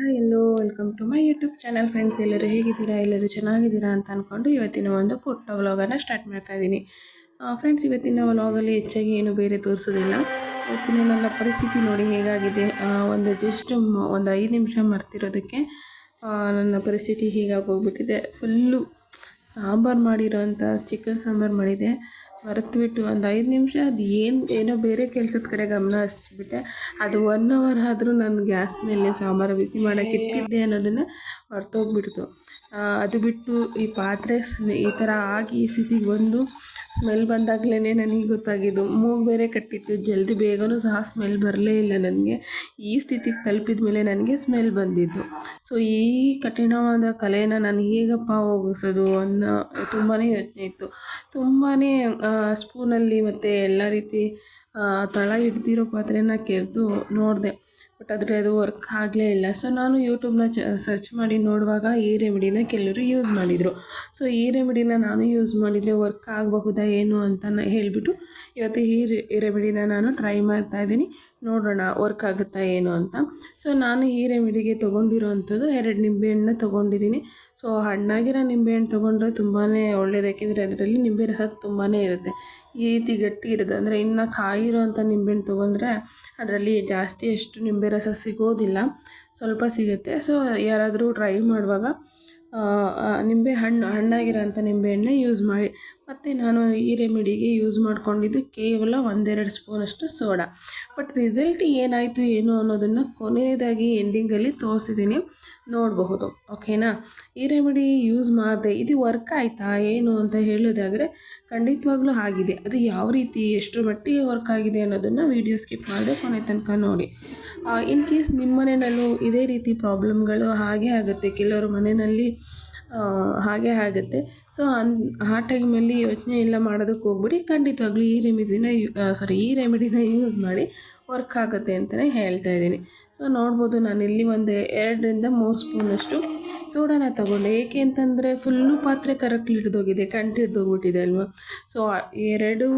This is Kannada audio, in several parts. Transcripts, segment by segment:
Hi, hello, welcome to my YouTube channel friends. ಎಲ್ಲರೂ ಹೇಗಿದ್ದೀರಾ? ಎಲ್ಲರೂ ಚೆನ್ನಾಗಿದ್ದೀರಾ ಅಂತ ಅಂದ್ಕೊಂಡು ಇವತ್ತಿನ ಒಂದು ಪುಟ್ಟ ವ್ಲಾಗನ್ನು ಸ್ಟಾರ್ಟ್ ಮಾಡ್ತಾ ಇದ್ದೀನಿ. ಫ್ರೆಂಡ್ಸ್, ಇವತ್ತಿನ ವ್ಲಾಗಲ್ಲಿ ಹೆಚ್ಚಾಗಿ ಏನು ಬೇರೆ ತೋರಿಸೋದಿಲ್ಲ. ಇವತ್ತಿನ ನನ್ನ ಪರಿಸ್ಥಿತಿ ನೋಡಿ ಹೇಗಾಗಿದೆ. ಒಂದು ಜಸ್ಟ್ ಒಂದು ಐದು ನಿಮಿಷ ಮರ್ತಿರೋದಕ್ಕೆ ನನ್ನ ಪರಿಸ್ಥಿತಿ ಹೀಗಾಗಿ ಹೋಗ್ಬಿಟ್ಟಿದೆ. ಫುಲ್ಲು ಸಾಂಬಾರು ಮಾಡಿರೋಂಥ ಚಿಕನ್ ಸಾಂಬಾರು ಮಾಡಿದೆ. ಮರೆತುಬಿಟ್ಟು ಒಂದು ಐದು ನಿಮಿಷ, ಅದು ಏನು ಏನೋ ಬೇರೆ ಕೆಲಸದ ಕಡೆ ಗಮನ ಹರಿಸ್ಬಿಟ್ಟೆ. ಅದು ಒನ್ ಅವರ್ ಆದರೂ ನಾನು ಗ್ಯಾಸ್ ಮೇಲೆ ಸಾಂಬಾರು ಬಿಸಿ ಮಾಡೋಕ್ಕೆ ಇಟ್ಟಿದ್ದೆ ಅನ್ನೋದನ್ನು ಮರ್ತೋಗ್ಬಿಡ್ತು. ಅದು ಬಿಟ್ಟು ಈ ಪಾತ್ರೆ ಈ ಥರ ಆಗಿ ಸ್ಥಿತಿಗೆ ಬಂದು ಸ್ಮೆಲ್ ಬಂದಾಗಲೇ ನನಗೆ ಗೊತ್ತಾಗಿದ್ದು. ಮೂಗು ಬೇರೆ ಕಟ್ಟಿತ್ತು. ಜಲ್ದಿ ಬೇಗನೂ ಸಹ ಸ್ಮೆಲ್ ಬರಲೇ ಇಲ್ಲ ನನಗೆ. ಈ ಸ್ಥಿತಿಗೆ ತಲುಪಿದ ಮೇಲೆ ನನಗೆ ಸ್ಮೆಲ್ ಬಂದಿದ್ದು. ಸೊ ಈ ಕಠಿಣವಾದ ಕಲೆಯನ್ನು ನಾನು ಹೇಗಪ್ಪ ಹೋಗಿಸೋದು ಅನ್ನೋ ತುಂಬಾ ಯೋಚನೆ ಇತ್ತು. ತುಂಬಾ ಸ್ಪೂನಲ್ಲಿ ಮತ್ತು ಎಲ್ಲ ರೀತಿ ತಳ ಹಿಡ್ದಿರೋ ಪಾತ್ರೆನ ಕೆರೆದು ನೋಡಿದೆ. ಬಟ್ ಆದರೆ ಅದು ವರ್ಕ್ ಆಗಲೇ ಇಲ್ಲ. ಸೊ ನಾನು ಯೂಟ್ಯೂಬ್ನ ಚ ಸರ್ಚ್ ಮಾಡಿ ನೋಡುವಾಗ ಈ ರೆಮಿಡಿನ ಕೆಲವರು ಯೂಸ್ ಮಾಡಿದರು. ಸೊ ಈ ರೆಮಿಡಿನ ನಾನು ಯೂಸ್ ಮಾಡಿದರೆ ವರ್ಕ್ ಆಗಬಹುದಾ ಏನು ಅಂತ ಹೇಳಿಬಿಟ್ಟು ಇವತ್ತು ಈ ರೆಮಿಡಿನ ನಾನು ಟ್ರೈ ಮಾಡ್ತಾ ಇದ್ದೀನಿ. ನೋಡೋಣ ವರ್ಕ್ ಆಗುತ್ತಾ ಏನು ಅಂತ. ಸೊ ನಾನು ಈ ರೆಮಿಡಿಗೆ ತೊಗೊಂಡಿರೋವಂಥದ್ದು ಎರಡು ನಿಂಬೆಹಣ್ಣು ತೊಗೊಂಡಿದ್ದೀನಿ. ಸೊ ಹಣ್ಣಾಗಿರೋ ನಿಂಬೆಹಣ್ಣು ತೊಗೊಂಡ್ರೆ ತುಂಬಾ ಒಳ್ಳೇದು. ಯಾಕೆಂದರೆ ಅದರಲ್ಲಿ ನಿಂಬೆ ರಸ ತುಂಬಾ ಇರುತ್ತೆ. ಈ ರೀತಿ ಗಟ್ಟಿ ಇರೋದು. ಅಂದರೆ ಇನ್ನು ಕಾಯಿರೋವಂಥ ನಿಂಬೆ ನಿಂಬೆಹಣ್ಣು ತೊಗೊಂಡ್ರೆ ಅದರಲ್ಲಿ ಜಾಸ್ತಿ ಅಷ್ಟು ನಿಂಬೆ ರಸ ಸಿಗೋದಿಲ್ಲ. ಸ್ವಲ್ಪ ಸಿಗುತ್ತೆ. ಸೊ ಯಾರಾದರೂ ಟ್ರೈ ಮಾಡುವಾಗ ನಿಂಬೆ ಹಣ್ಣು, ಹಣ್ಣಾಗಿರೋಂಥ ನಿಂಬೆಹಣ್ಣೆ ಯೂಸ್ ಮಾಡಿ. ಮತ್ತು ನಾನು ಈ ರೆಮಿಡಿಗೆ ಯೂಸ್ ಮಾಡಿಕೊಂಡಿದ್ದು ಕೇವಲ ಒಂದೆರಡು ಸ್ಪೂನಷ್ಟು ಸೋಡಾ. ಬಟ್ ರಿಸಲ್ಟ್ ಏನಾಯಿತು, ಏನು ಅನ್ನೋದನ್ನು ಕೊನೆಯದಾಗಿ ಎಂಡಿಂಗಲ್ಲಿ ತೋರಿಸಿದ್ದೀನಿ. ನೋಡಬಹುದು ಓಕೆನಾ ಈ ರೆಮಿಡಿ ಯೂಸ್ ಮಾಡಿದೆ, ಇದು ವರ್ಕ್ ಆಯಿತಾ, ಏನು ಅಂತ ಹೇಳೋದಾದರೆ ಖಂಡಿತವಾಗ್ಲೂ ಆಗಿದೆ. ಅದು ಯಾವ ರೀತಿ, ಎಷ್ಟರ ಮಟ್ಟಿಗೆ ವರ್ಕ್ ಆಗಿದೆ ಅನ್ನೋದನ್ನು ವೀಡಿಯೋ ಸ್ಕಿಪ್ ಮಾಡಿದೆ ಕೊನೆ ತನಕ ನೋಡಿ. ಇನ್ ಕೇಸ್ ನಿಮ್ಮ ಮನೆಯಲ್ಲೂ ಇದೇ ರೀತಿ ಪ್ರಾಬ್ಲಮ್ಗಳು ಹಾಗೆ ಆಗುತ್ತೆ. ಕೆಲವರು ಮನೆಯಲ್ಲಿ ಹಾಗೆ ಆಗುತ್ತೆ. ಸೊ ಅನ್, ಆ ಟೈಮಲ್ಲಿ ಯೋಚನೆ ಇಲ್ಲ ಮಾಡೋದಕ್ಕೆ ಹೋಗ್ಬಿಡಿ. ಖಂಡಿತವಾಗ್ಲೂ ಈ ರೆಮಿಡಿನ ಸಾರಿ ಈ ರೆಮಿಡಿನ ಯೂಸ್ ಮಾಡಿ ವರ್ಕ್ ಆಗುತ್ತೆ ಅಂತಲೇ ಹೇಳ್ತಾ ಇದ್ದೀನಿ. ಸೊ ನೋಡ್ಬೋದು ನಾನು ಇಲ್ಲಿ ಒಂದು ಎರಡರಿಂದ ಮೂರು ಸ್ಪೂನಷ್ಟು ಸೋಡಾನ ತಗೊಂಡೆ. ಏಕೆ ಅಂತಂದರೆ ಫುಲ್ಲು ಪಾತ್ರೆ ಕರೆಕ್ಟ್ ಹಿಡಿದೋಗಿದೆ, ಕಂಟು ಹಿಡಿದೋಗ್ಬಿಟ್ಟಿದೆ ಅಲ್ವಾ? ಸೊ ಎರಡು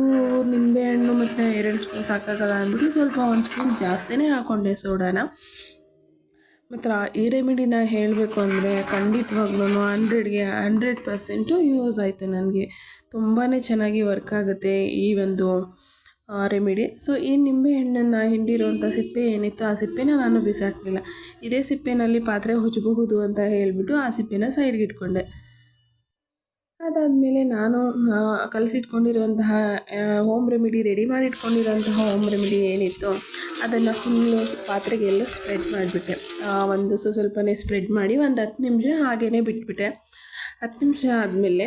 ನಿಂಬೆಹಣ್ಣು ಮತ್ತು ಎರಡು ಸ್ಪೂನ್ ಸಾಕಾಗಲ್ಲ ಅಂದ್ಬಿಟ್ಟು ಸ್ವಲ್ಪ ಒಂದು ಸ್ಪೂನ್ ಜಾಸ್ತಿನೇ ಹಾಕ್ಕೊಂಡೆ ಸೋಡಾನ ಮತ್ತು ಈ ರೆಮಿಡಿನ ಹೇಳಬೇಕು ಅಂದರೆ ಖಂಡಿತವಾಗ್ಲೂ ಹಂಡ್ರೆಡ್ಗೆ ಹಂಡ್ರೆಡ್ ಪರ್ಸೆಂಟು ಯೂಸ್ ಆಯಿತು ನನಗೆ. ತುಂಬಾ ಚೆನ್ನಾಗಿ ವರ್ಕ್ ಆಗುತ್ತೆ ಈ ಒಂದು ರೆಮಿಡಿ ಸೊ ಈ ನಿಂಬೆಹಣ್ಣನ್ನು ಹಿಂಡಿರುವಂಥ ಸಿಪ್ಪೆ ಏನಿತ್ತು ಆ ಸಿಪ್ಪೆನ ನಾನು ಬಿಸಾಕಲಿಲ್ಲ. ಇದೇ ಸಿಪ್ಪೆನಲ್ಲಿ ಪಾತ್ರೆ ಹುಚ್ಚಬಹುದು ಅಂತ ಹೇಳಿಬಿಟ್ಟು ಆ ಸಿಪ್ಪೆನ ಸೈಡ್ಗೆ ಇಟ್ಕೊಂಡೆ. ಅದಾದಮೇಲೆ ನಾನು ಕಲಸಿಟ್ಕೊಂಡಿರುವಂತಹ ಹೋಮ್ ರೆಮಿಡಿ ರೆಡಿ ಮಾಡಿ ಇಟ್ಕೊಂಡಿರೋಂತಹ ಹೋಮ್ ರೆಮಿಡಿ ಏನಿತ್ತು ಅದನ್ನು ಫುಲ್ಲು ಪಾತ್ರೆಗೆಲ್ಲ ಸ್ಪ್ರೆಡ್ ಮಾಡಿಬಿಟ್ಟೆ. ಒಂದು ಸ್ವ ಸ್ವಲ್ಪನೇ ಸ್ಪ್ರೆಡ್ ಮಾಡಿ ಒಂದು ಹತ್ತು ನಿಮಿಷ ಹಾಗೇ ಬಿಟ್ಬಿಟ್ಟೆ. ಹತ್ತು ನಿಮಿಷ ಆದಮೇಲೆ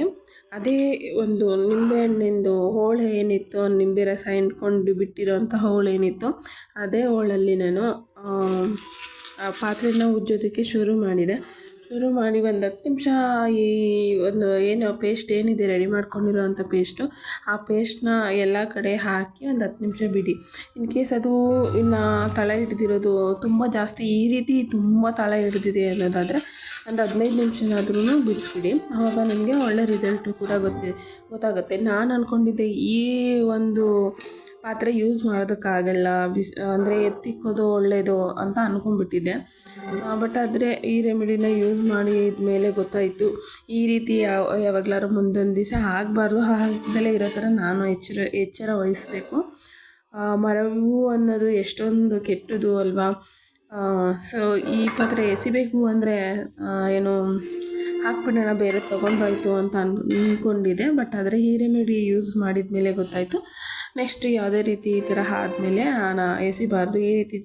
ಅದೇ ಒಂದು ನಿಂಬೆಹಣ್ಣಿಂದು ಹೋಳು ಏನಿತ್ತು ನಿಂಬೆ ರಸ ಹಿಂಡ್ಕೊಂಡು ಬಿಟ್ಟಿರೋಂಥ ಹೋಳು ಏನಿತ್ತು ಅದೇ ಹೋಳಲ್ಲಿ ನಾನು ಪಾತ್ರೆನ ಉಜ್ಜೋದಕ್ಕೆ ಶುರು ಮಾಡಿದೆ. ಶುರು ಮಾಡಿ ಒಂದು ಹತ್ತು ನಿಮಿಷ ಈ ಒಂದು ಏನು ಪೇಸ್ಟ್ ಏನಿದೆ ರೆಡಿ ಮಾಡ್ಕೊಂಡಿರೋವಂಥ ಪೇಸ್ಟು ಆ ಪೇಸ್ಟ್ನ ಎಲ್ಲ ಕಡೆ ಹಾಕಿ ಒಂದು ಹತ್ತು ನಿಮಿಷ ಬಿಡಿ. ಇನ್ ಕೇಸ್ ಅದು ಇನ್ನು ತಳ ಹಿಡ್ದಿರೋದು ತುಂಬ ಜಾಸ್ತಿ ಈ ರೀತಿ ತುಂಬ ತಳ ಹಿಡ್ದಿದೆ ಅನ್ನೋದಾದರೆ ಒಂದು ಹದಿನೈದು ನಿಮಿಷನಾದ್ರೂ ಬಿಟ್ಬಿಡಿ. ಆವಾಗ ನಿಮಗೆ ಒಳ್ಳೆ ರಿಸಲ್ಟು ಕೂಡ ಗೊತ್ತಿ, ಗೊತ್ತಾಗುತ್ತೆ. ನಾನು ಅಂದ್ಕೊಂಡಿದ್ದೆ ಈ ಒಂದು ಪಾತ್ರೆ ಯೂಸ್ ಮಾಡೋದಕ್ಕಾಗಲ್ಲ, ಬಿಸ್, ಅಂದರೆ ಎತ್ತಿಕ್ಕೋದು ಒಳ್ಳೆಯದು ಅಂತ ಅಂದ್ಕೊಂಡ್ಬಿಟ್ಟಿದ್ದೆ ಬಟ್ ಆದರೆ ಈ ರೆಮಿಡಿನ ಯೂಸ್ ಮಾಡಿದ ಮೇಲೆ ಗೊತ್ತಾಯಿತು. ಈ ರೀತಿ ಯಾವ, ಯಾವಾಗಲಾರು ಮುಂದೊಂದು ದಿವಸ ಆಗಬಾರ್ದು. ಆಗದಲ್ಲೇ ಇರೋ ಥರ ನಾನು ಎಚ್ಚರ ಎಚ್ಚರ ವಹಿಸಬೇಕು. ಮರವು ಅನ್ನೋದು ಎಷ್ಟೊಂದು ಕೆಟ್ಟದು ಅಲ್ವಾ? ಸೊ ಈ ಪಾತ್ರೆ ಎಸಿಬೇಕು ಅಂದರೆ ಏನು, ಹಾಕ್ಬಿಡೋಣ, ಬೇರೆ ತೊಗೊಂಡೋಯ್ತು ಅಂತ ಅನ್ಕೊಂಡಿದ್ದೆ ಬಟ್ ಆದರೆ ಈ ರೆಮಿಡಿ ಯೂಸ್ ಮಾಡಿದ ಮೇಲೆ ಗೊತ್ತಾಯಿತು. ನೆಕ್ಸ್ಟ್ ಯಾವುದೇ ರೀತಿ ಈ ಥರ ಆದಮೇಲೆ ನಾ ಎಸಿಬಾರ್ದು, ಈ ರೀತಿ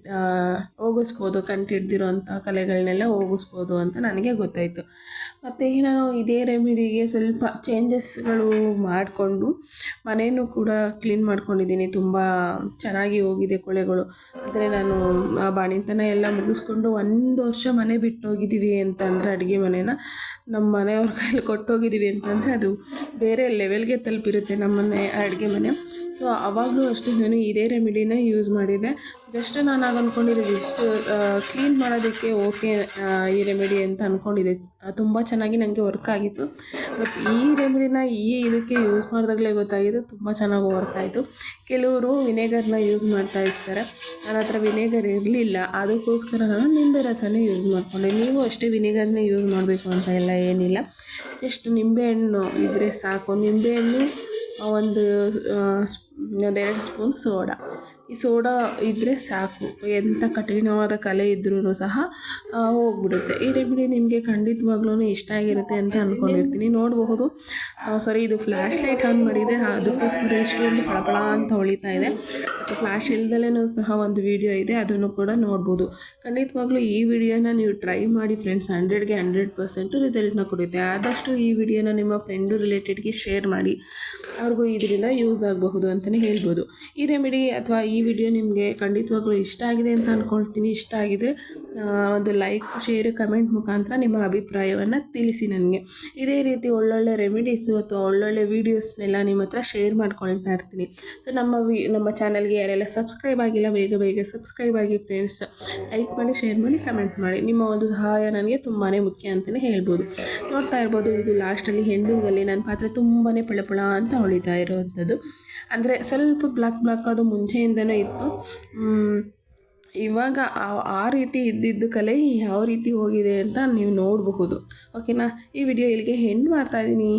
ಹೋಗಿಸ್ಬೋದು ಕಂಡು ಹಿಡ್ದಿರೋಂಥ ಕಲೆಗಳನ್ನೆಲ್ಲ ಹೋಗಿಸ್ಬೋದು ಅಂತ ನನಗೆ ಗೊತ್ತಾಯಿತು. ಮತ್ತು ಈಗ ನಾನು ಇದೇ ರೆಮಿಡಿಗೆ ಸ್ವಲ್ಪ ಚೇಂಜಸ್ಗಳು ಮಾಡಿಕೊಂಡು ಮನೆಯೂ ಕೂಡ ಕ್ಲೀನ್ ಮಾಡ್ಕೊಂಡಿದ್ದೀನಿ, ತುಂಬ ಚೆನ್ನಾಗಿ ಹೋಗಿದೆ ಕೊಳೆಗಳು. ಅಂದರೆ ನಾನು ಆ ಬಾಣಿತನ ಎಲ್ಲ ಮುಗಿಸ್ಕೊಂಡು ಒಂದು ವರ್ಷ ಮನೆ ಬಿಟ್ಟು ಹೋಗಿದ್ದೀವಿ ಅಂತಂದರೆ, ಅಡುಗೆ ಮನೆನ, ನಮ್ಮ ಮನೆಯವ್ರ ಕೈಲಿ ಕೊಟ್ಟೋಗಿದ್ದೀವಿ ಅಂತಂದರೆ ಅದು ಬೇರೆ ಲೆವೆಲ್ಗೆ ತಲುಪಿರುತ್ತೆ ನಮ್ಮ ಮನೆ, ಅಡುಗೆ ಮನೆ. ಸೊ ಆವಾಗಲೂ ಅಷ್ಟೇ ನಾನು ಇದೇ ರೆಮಿಡಿನ ಯೂಸ್ ಮಾಡಿದ್ದೆ ಜಸ್ಟ್ ನಾನು ಆಗ ಅಂದ್ಕೊಂಡಿರೋದು ಇಷ್ಟು ಕ್ಲೀನ್ ಮಾಡೋದಕ್ಕೆ ಓಕೆ ಈ ರೆಮಿಡಿ ಅಂತ ಅಂದ್ಕೊಂಡಿದ್ದೆ ತುಂಬ ಚೆನ್ನಾಗಿ ನನಗೆ ವರ್ಕ್ ಆಗಿತ್ತು. ಬಟ್ ಈ ರೆಮಿಡಿನ ಈ ಇದಕ್ಕೆ ಯೂಸ್ ಮಾಡಿದಾಗಲೇ ಗೊತ್ತಾಗಿದ್ದು ತುಂಬ ಚೆನ್ನಾಗಿ ವರ್ಕ್ ಆಯಿತು. ಕೆಲವರು ವಿನೆಗರ್ನ ಯೂಸ್ ಮಾಡ್ತಾ ಇರ್ತಾರೆ. ನನ್ನ ಹತ್ರ ವಿನೆಗರ್ ಇರಲಿಲ್ಲ. ಅದಕ್ಕೋಸ್ಕರ ನಾನು ನಿಂಬೆ ರಸನೇ ಯೂಸ್ ಮಾಡಿಕೊಂಡೆ. ನೀವು ಅಷ್ಟೇ ವಿನೇಗರ್ನೇ ಯೂಸ್ ಮಾಡಬೇಕು ಅಂತ ಎಲ್ಲ ಏನಿಲ್ಲ. ಜಸ್ಟ್ ನಿಂಬೆಹಣ್ಣು ಇದ್ದರೆ ಸಾಕು. ನಿಂಬೆಹಣ್ಣು ಒಂದು ಒಂದೆರಡು ಸ್ಪೂನ್ ಸೋಡಾ. ಈ ಸೋಡಾ ಇದ್ದರೆ ಸಾಕು. ಎಂಥ ಕಠಿಣವಾದ ಕಲೆ ಇದ್ರೂ ಸಹ ಹೋಗ್ಬಿಡುತ್ತೆ. ಈ ರೆಮಿಡಿ ನಿಮಗೆ ಖಂಡಿತವಾಗ್ಲೂ ಇಷ್ಟ ಆಗಿರುತ್ತೆ ಅಂತ ಅಂದ್ಕೊಂಡಿರ್ತೀನಿ ನೋಡಬಹುದು. ಸಾರಿ ಇದು ಫ್ಲ್ಯಾಶ್ ಲೈಟ್ ಆನ್ ಮಾಡಿದೆ ಅದಕ್ಕೋಸ್ಕರ ಇಷ್ಟೊಂದು ಪಳಪಳ ಅಂತ ಹೊಳಿತಾ ಇದೆ. ಫ್ಲ್ಯಾಶ್ ಇಲ್ದಲೇ ಸಹ ಒಂದು ವಿಡಿಯೋ ಇದೆ, ಅದನ್ನು ಕೂಡ ನೋಡ್ಬೋದು. ಖಂಡಿತವಾಗ್ಲೂ ಈ ವಿಡಿಯೋನ ನೀವು ಟ್ರೈ ಮಾಡಿ ಫ್ರೆಂಡ್ಸ್ ಹಂಡ್ರೆಡ್ಗೆ ಹಂಡ್ರೆಡ್ ಪರ್ಸೆಂಟು ರಿಸಲ್ಟ್ನ ಕೊಡುತ್ತೆ. ಆದಷ್ಟು ಈ ವಿಡಿಯೋನ ನಿಮ್ಮ ಫ್ರೆಂಡು ರಿಲೇಟೆಡ್ಗೆ ಶೇರ್ ಮಾಡಿ. ಅವ್ರಿಗೂ ಇದರಿಂದ ಯೂಸ್ ಆಗಬಹುದು ಅಂತಲೇ ಹೇಳ್ಬೋದು. ಈ ರೆಮಿಡಿ ಅಥವಾ ಈ ವಿಡಿಯೋ ನಿಮಗೆ ಖಂಡಿತವಾಗ್ಲೂ ಇಷ್ಟ ಆಗಿದೆ ಅಂತ ಅಂದ್ಕೊಳ್ತೀನಿ ಇಷ್ಟ ಆಗಿದರೆ ಒಂದು ಲೈಕ್ ಶೇರ್ ಕಮೆಂಟ್ ಮುಖಾಂತರ ನಿಮ್ಮ ಅಭಿಪ್ರಾಯವನ್ನು ತಿಳಿಸಿ ನನಗೆ. ಇದೇ ರೀತಿ ಒಳ್ಳೊಳ್ಳೆ ರೆಮಿಡೀಸು ಅಥವಾ ಒಳ್ಳೊಳ್ಳೆ ವೀಡಿಯೋಸ್ನೆಲ್ಲ ನಿಮ್ಮ ಹತ್ರ ಶೇರ್ ಮಾಡ್ಕೊಳ್ತಾ ಇರ್ತೀನಿ. ಸೊ ನಮ್ಮ ವಿ ನಮ್ಮ ಚಾನಲ್ಗೆ ಯಾರೆಲ್ಲ ಸಬ್ಸ್ಕ್ರೈಬ್ ಆಗಿಲ್ಲ, ಬೇಗ ಬೇಗ ಸಬ್ಸ್ಕ್ರೈಬ್ ಆಗಿ ಫ್ರೆಂಡ್ಸ್ ಲೈಕ್ ಮಾಡಿ ಶೇರ್ ಮಾಡಿ ಕಮೆಂಟ್ ಮಾಡಿ. ನಿಮ್ಮ ಒಂದು ಸಹಾಯ ನನಗೆ ತುಂಬಾ ಮುಖ್ಯ ಅಂತಲೇ ಹೇಳ್ಬೋದು. ನೋಡ್ತಾ ಇರ್ಬೋದು, ಇದು ಲಾಸ್ಟಲ್ಲಿ ಹೆಂಡಿಂಗಲ್ಲಿ ನನ್ನ ಪಾತ್ರೆ ತುಂಬಾ ಪಳಪಳ ಅಂತ ಹೊಳಿತಾ ಇರೋವಂಥದ್ದು. ಅಂದರೆ ಸ್ವಲ್ಪ ಬ್ಲಾಕ್ ಬ್ಲಾಕ್ ಅದು ಮುಂಚೆಯಿಂದನೇ ಇತ್ತು. ಇವಾಗ ಆ ರೀತಿ ಇದ್ದಿದ್ದು ಕಲೆ ಯಾವ ರೀತಿ ಹೋಗಿದೆ ಅಂತ ನೀವು ನೋಡಬಹುದು. ಓಕೆನಾ ಈ ವಿಡಿಯೋ ಇಲ್ಲಿಗೆ ಹೆಣ್ಣು ಮಾಡ್ತಾಯಿದ್ದೀನಿ